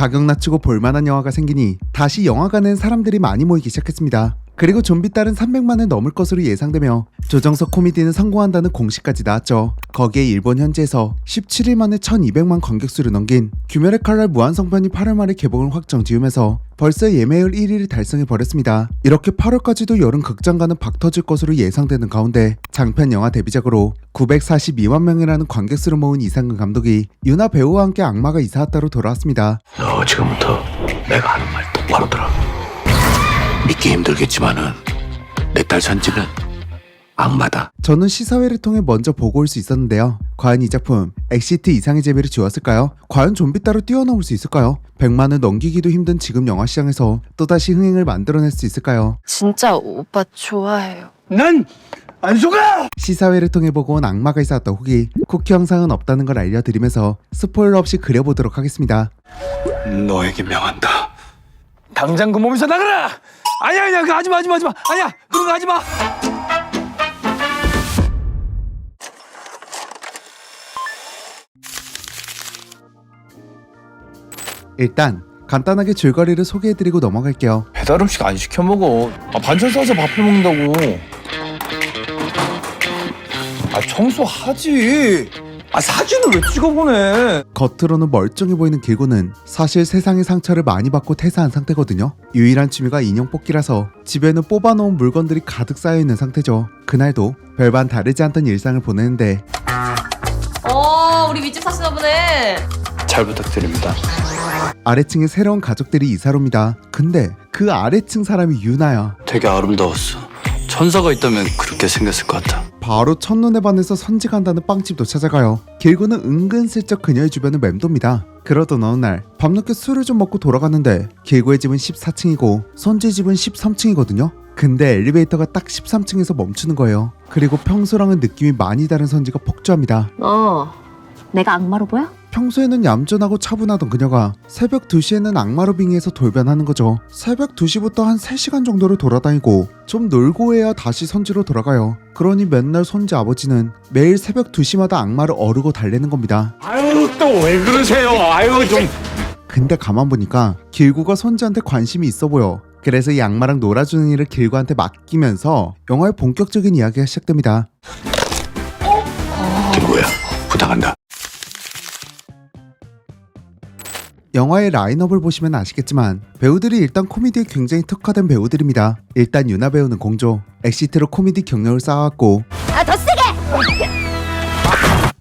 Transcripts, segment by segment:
가격 낮추고 볼만한 영화가 생기니 다시 영화관엔 사람들이 많이 모이기 시작했습니다. 그리고 좀비 딸은 300만을 넘을 것으로 예상되며 조정석 코미디는 성공한다는 공식까지 나왔죠. 거기에 일본 현지에서 17일 만에 1200만 관객수를 넘긴 규멸의 칼날 무한성편이 8월 말에 개봉을 확정 지으면서 벌써 예매율 1위를 달성해 버렸습니다. 이렇게 8월까지도 여름 극장가는 박터질 것으로 예상되는 가운데 장편 영화 데뷔작으로 942만 명이라는 관객수를 모은 이상근 감독이 유나 배우와 함께 악마가 이사 왔다로 돌아왔습니다. 너 지금부터 내가 하는 말 똑바로 들어. 믿기 힘들겠지만은 내 딸 선지는 악마다. 저는 시사회를 통해 먼저 보고 올 수 있었는데요. 과연 이 작품 엑시트 이상의 재미를 주었을까요? 과연 좀비 따로 뛰어넘을 수 있을까요? 100만을 넘기기도 힘든 지금 영화 시장에서 또다시 흥행을 만들어낼 수 있을까요? 진짜 오빠 좋아해요. 난안 속아! 시사회를 통해 보고 온 악마가 있었다 후기 쿠키 영상은 없다는 걸 알려드리면서 스포일러 없이 그려보도록 하겠습니다. 너에게 명한다. 당장 그 몸에서 나가라! 아니야 아니야 그거 하지마 하지마 하지마. 아니야 그런 거 하지마. 일단 간단하게 줄거리를 소개해드리고 넘어갈게요. 배달 음식 안 시켜 먹어. 아, 반찬 싸서 밥해 먹는다고. 아 청소하지 아 사진을 왜 찍어보내 겉으로는 멀쩡해 보이는 길고는 사실 세상의 상처를 많이 받고 퇴사한 상태거든요. 유일한 취미가 인형 뽑기라서 집에는 뽑아놓은 물건들이 가득 쌓여있는 상태죠. 그날도 별반 다르지 않던 일상을 보내는데 어, 우리 윗집 사시나 보네. 잘 부탁드립니다. 아래층에 새로운 가족들이 이사를 옵니다. 근데 그 아래층 사람이 유나야. 되게 아름다웠어. 천사가 있다면 그렇게 생겼을 것 같아. 바로 첫눈에 반해서 선지간다는 빵집도 찾아가요. 길고는 은근슬쩍 그녀의 주변을 맴돕니다. 그러던 어느 날 밤늦게 술을 좀 먹고 돌아갔는데 길고의 집은 14층이고 선지 집은 13층이거든요. 근데 엘리베이터가 딱 13층에서 멈추는 거예요. 그리고 평소랑은 느낌이 많이 다른 선지가 폭주합니다. 어, 내가 악마로 보여? 평소에는 얌전하고 차분하던 그녀가 새벽 2시에는 악마로 빙의해서 돌변하는 거죠. 새벽 2시부터 한 3시간 정도를 돌아다니고 좀 놀고 해야 다시 선지로 돌아가요. 그러니 맨날 선지 아버지는 매일 새벽 2시마다 악마를 어르고 달래는 겁니다. 아유 또 왜 그러세요 아유 좀 근데 가만 보니까 길구가 선지한테 관심이 있어 보여. 그래서 이 악마랑 놀아주는 일을 길구한테 맡기면서 영화의 본격적인 이야기가 시작됩니다. 김구야 부탁한다. 영화의 라인업을 보시면 아시겠지만 배우들이 일단 코미디에 굉장히 특화된 배우들입니다. 일단 유나 배우는 공조, 엑시트로 코미디 경력을 쌓아왔고 아, 더 세게!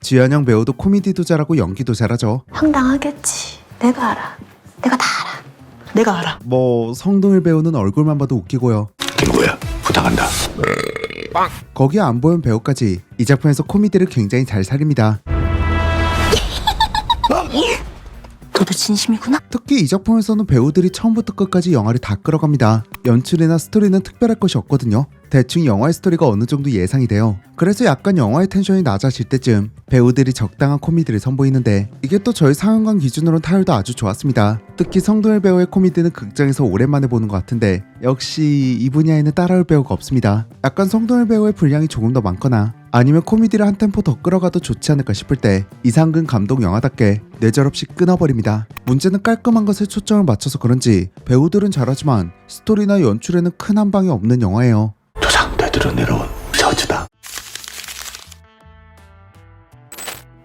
주연영 배우도 코미디도 잘하고 연기도 잘하죠. 황당하겠지. 내가 알아. 내가 다 알아. 내가 알아. 뭐 성동일 배우는 얼굴만 봐도 웃기고요. 김구야 부탁한다. 거기에 안 보연 배우까지 이 작품에서 코미디를 굉장히 잘 살립니다. 진심이구나? 특히 이 작품에서는 배우들이 처음부터 끝까지 영화를 다 끌어갑니다. 연출이나 스토리는 특별할 것이 없거든요. 대충 영화의 스토리가 어느 정도 예상이 돼요. 그래서 약간 영화의 텐션이 낮아질 때쯤 배우들이 적당한 코미디를 선보이는데 이게 또 저희 상영관 기준으로는 타율도 아주 좋았습니다. 특히 성동일 배우의 코미디는 극장에서 오랜만에 보는 것 같은데 역시 이 분야에는 따라올 배우가 없습니다. 약간 성동일 배우의 분량이 조금 더 많거나 아니면 코미디를 한 템포 더 끌어가도 좋지 않을까 싶을 때 이상근 감독 영화답게 뇌절없이 끊어버립니다. 문제는 깔끔한 것에 초점을 맞춰서 그런지 배우들은 잘하지만 스토리나 연출에는 큰 한방이 없는 영화예요. 조상대들은 내려온 저주다.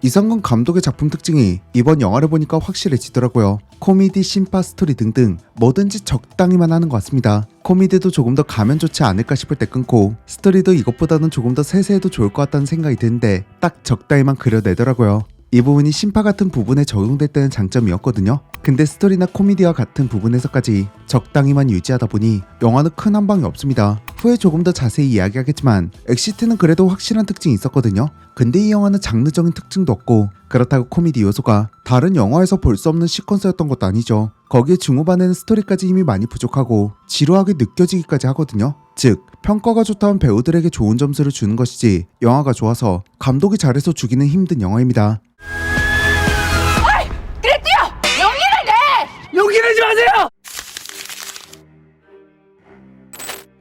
이상근 감독의 작품 특징이 이번 영화를 보니까 확실해지더라고요. 코미디, 심파, 스토리 등등 뭐든지 적당히만 하는 것 같습니다. 코미디도 조금 더 가면 좋지 않을까 싶을 때 끊고 스토리도 이것보다는 조금 더 세세해도 좋을 것 같다는 생각이 드는데 딱 적당히만 그려내더라고요. 이 부분이 심파 같은 부분에 적용될 때는 장점이었거든요. 근데 스토리나 코미디와 같은 부분에서까지 적당히만 유지하다 보니 영화는 큰 한방이 없습니다. 후에 조금 더 자세히 이야기하겠지만 엑시트는 그래도 확실한 특징이 있었거든요. 근데 이 영화는 장르적인 특징도 없고 그렇다고 코미디 요소가 다른 영화에서 볼 수 없는 시퀀스였던 것도 아니죠. 거기에 중후반에는 스토리까지 힘이 많이 부족하고 지루하게 느껴지기까지 하거든요. 즉 평가가 좋다면 배우들에게 좋은 점수를 주는 것이지 영화가 좋아서 감독이 잘해서 주기는 힘든 영화입니다. 용기 내지 마세요!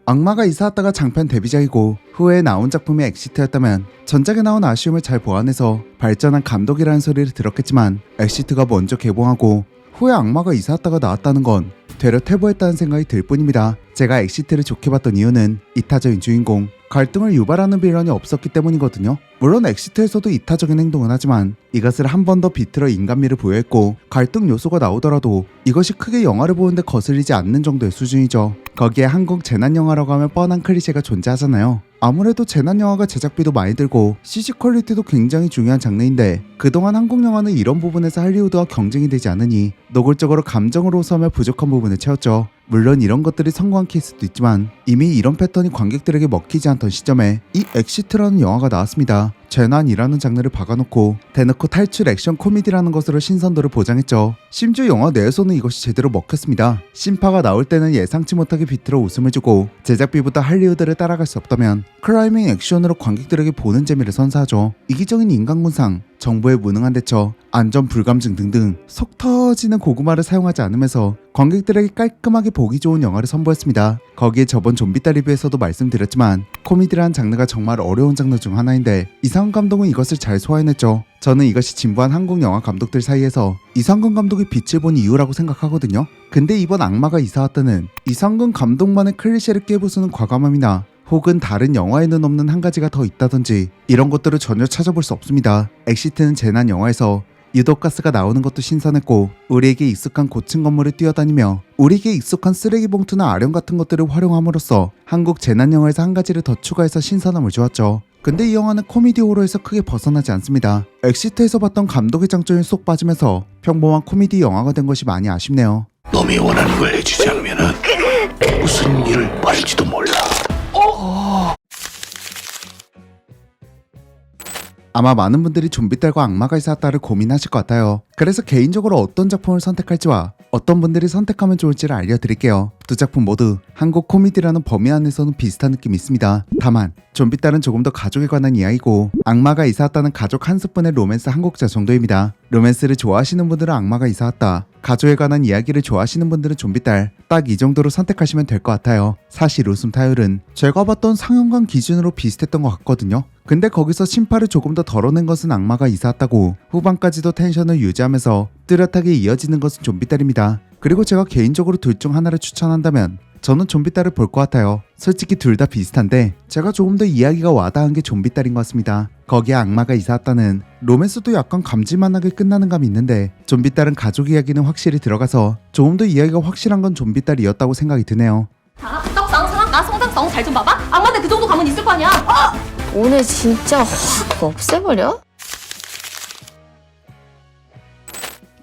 악마가 이사 왔다가 장편 데뷔작이고 후에 나온 작품이 엑시트였다면 전작에 나온 아쉬움을 잘 보완해서 발전한 감독이라는 소리를 들었겠지만 엑시트가 먼저 개봉하고 후에 악마가 이사 왔다가 나왔다는 건 되려 퇴보했다는 생각이 들 뿐입니다. 제가 엑시트를 좋게 봤던 이유는 이타적인 주인공, 갈등을 유발하는 빌런이 없었기 때문이거든요. 물론 엑시트에서도 이타적인 행동은 하지만 이것을 한 번 더 비틀어 인간미를 부여했고 갈등 요소가 나오더라도 이것이 크게 영화를 보는데 거슬리지 않는 정도의 수준이죠. 거기에 한국 재난 영화라고 하면 뻔한 클리셰가 존재하잖아요. 아무래도 재난 영화가 제작비도 많이 들고 CG 퀄리티도 굉장히 중요한 장르인데 그동안 한국 영화는 이런 부분에서 할리우드와 경쟁이 되지 않으니 노골적으로 감정으로 서며 부족한 부분을 채웠죠. 물론 이런 것들이 성공한 케이스도 있지만 이미 이런 패턴이 관객들에게 먹히지 않던 시점에 이 엑시트라는 영화가 나왔습니다. 재난이라는 장르를 박아놓고 대놓고 탈출 액션 코미디라는 것으로 신선도를 보장했죠. 심지어 영화 내에서는 이것이 제대로 먹혔습니다. 심파가 나올 때는 예상치 못하게 비틀어 웃음을 주고 제작비보다 할리우드를 따라갈 수 없다면 크라이밍 액션으로 관객들에게 보는 재미를 선사하죠. 이기적인 인간군상, 정부의 무능한 대처, 안전 불감증 등등 속 터지는 고구마를 사용하지 않으면서 관객들에게 깔끔하게 보기 좋은 영화를 선보였습니다. 거기에 저번 좀비딸 리뷰에서도 말씀드렸지만 코미디라는 장르가 정말 어려운 장르 중 하나인데 이상훈 감독은 이것을 잘 소화해냈죠. 저는 이것이 진부한 한국 영화 감독들 사이에서 이상근 감독이 빛을 본 이유라고 생각하거든요. 근데 이번 악마가 이사 왔다는 이상근 감독만의 클리셰를 깨부수는 과감함이나 혹은 다른 영화에는 없는 한 가지가 더 있다든지 이런 것들을 전혀 찾아볼 수 없습니다. 엑시트는 재난 영화에서 유독 가스가 나오는 것도 신선했고 우리에게 익숙한 고층 건물을 뛰어다니며 우리에게 익숙한 쓰레기 봉투나 아령 같은 것들을 활용함으로써 한국 재난 영화에서 한 가지를 더 추가해서 신선함을 주었죠. 근데 이 영화는 코미디 호러에서 크게 벗어나지 않습니다. 엑시트에서 봤던 감독의 장점에 쏙 빠지면서 평범한 코미디 영화가 된 것이 많이 아쉽네요. 놈이 원하는 걸 해주지 않으면은 무슨 일을 벌일지도 몰라. 아마 많은 분들이 좀비 딸과 악마가 이사왔다를 고민하실 것 같아요. 그래서 개인적으로 어떤 작품을 선택할지와 어떤 분들이 선택하면 좋을지를 알려드릴게요. 두 작품 모두 한국 코미디라는 범위 안에서는 비슷한 느낌이 있습니다. 다만 좀비딸은 조금 더 가족에 관한 이야기고 악마가 이사왔다는 가족 한 스푼의 로맨스 한국자 정도입니다. 로맨스를 좋아하시는 분들은 악마가 이사왔다. 가족에 관한 이야기를 좋아하시는 분들은 좀비딸 딱 이 정도로 선택하시면 될 것 같아요. 사실 웃음 타율은 제가 봤던 상영관 기준으로 비슷했던 것 같거든요. 근데 거기서 심파를 조금 더 덜어낸 것은 악마가 이사왔다고 후반까지도 텐션을 유지 하면서 뚜렷하게 이어지는 것은 좀비딸입니다. 그리고 제가 개인적으로 둘 중 하나를 추천한다면 저는 좀비딸을 볼 것 같아요. 솔직히 둘 다 비슷한데 제가 조금 더 이야기가 와닿은 게 좀비딸인 것 같습니다. 거기에 악마가 이사왔다는 로맨스도 약간 감질만하게 끝나는 감이 있는데 좀비딸은 가족 이야기는 확실히 들어가서 조금 더 이야기가 확실한 건 좀비딸이었다고 생각이 드네요. 자, 떡상 상한가 성장성 잘 좀 봐봐. 악마한테 그 정도 감은 있을 거 아니야. 오늘 진짜 확 없애버려?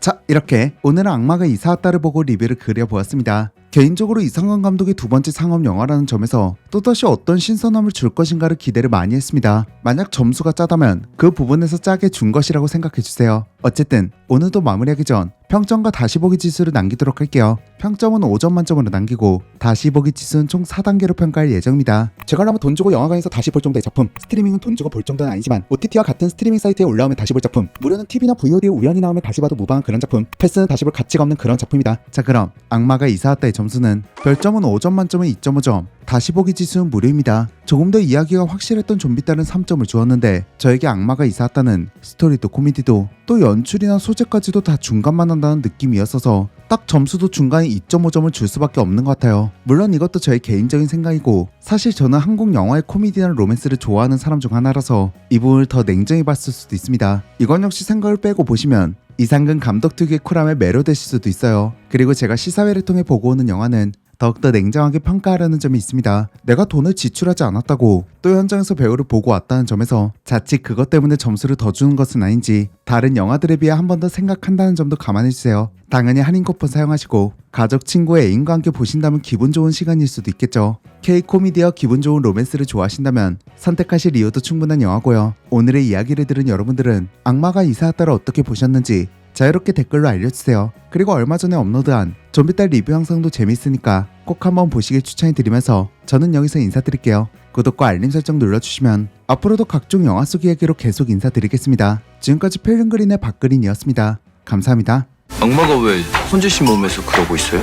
자 이렇게 오늘은 악마가 이사왔다를 보고 리뷰를 그려보았습니다. 개인적으로 이상한 감독의 두 번째 상업 영화라는 점에서 또다시 어떤 신선함을 줄 것인가를 기대를 많이 했습니다. 만약 점수가 짜다면 그 부분에서 짜게 준 것이라고 생각해주세요. 어쨌든 오늘도 마무리하기 전 평점과 다시 보기 지수를 남기도록 할게요. 평점은 5점 만점으로 남기고 다시 보기 지수는 총 4단계로 평가할 예정입니다. 제가라면 돈 주고 영화관에서 다시 볼 정도의 작품, 스트리밍은 돈 주고 볼 정도는 아니지만 OTT와 같은 스트리밍 사이트에 올라오면 다시 볼 작품, 무료는 TV나 VOD에 우연히 나오면 다시 봐도 무방한 그런 작품, 패스는 다시 볼 가치가 없는 그런 작품이다. 자 그럼 악마가 이사왔다의 점수는 별점은 5점 만점에 2.5점, 다시 보기 지수는 무료입니다. 조금 더 이야기가 확실했던 좀비딸은 3점을 주었는데 저에게 악마가 이사왔다는 스토리도 코미디도 또 연출이나 소재까지도 다 중간만 한다는 느낌이었어서 딱 점수도 중간에 2.5점을 줄 수밖에 없는 것 같아요. 물론 이것도 저의 개인적인 생각이고 사실 저는 한국 영화의 코미디나 로맨스를 좋아하는 사람 중 하나라서 이 부분을 더 냉정히 봤을 수도 있습니다. 이건 역시 생각을 빼고 보시면 이상근 감독 특유의 쿨함에 매료되실 수도 있어요. 그리고 제가 시사회를 통해 보고 오는 영화는 더욱더 냉정하게 평가하려는 점이 있습니다. 내가 돈을 지출하지 않았다고 또 현장에서 배우를 보고 왔다는 점에서 자칫 그것 때문에 점수를 더 주는 것은 아닌지 다른 영화들에 비해 한 번 더 생각한다는 점도 감안해주세요. 당연히 할인 쿠폰 사용하시고 가족, 친구의 애인과 함께 보신다면 기분 좋은 시간일 수도 있겠죠. K 코미디와 기분 좋은 로맨스를 좋아하신다면 선택하실 이유도 충분한 영화고요. 오늘의 이야기를 들은 여러분들은 악마가 이사왔다를 어떻게 보셨는지 자유롭게 댓글로 알려주세요. 그리고 얼마 전에 업로드한 좀비딸 리뷰 영상도 재밌으니까 꼭 한번 보시길 추천해드리면서 저는 여기서 인사드릴게요. 구독과 알림 설정 눌러주시면 앞으로도 각종 영화 속 이야기로 계속 인사드리겠습니다. 지금까지 필름 그린의 박그린이었습니다. 감사합니다. 악마가 왜 혼자 씨 몸에서 그러고 있어요?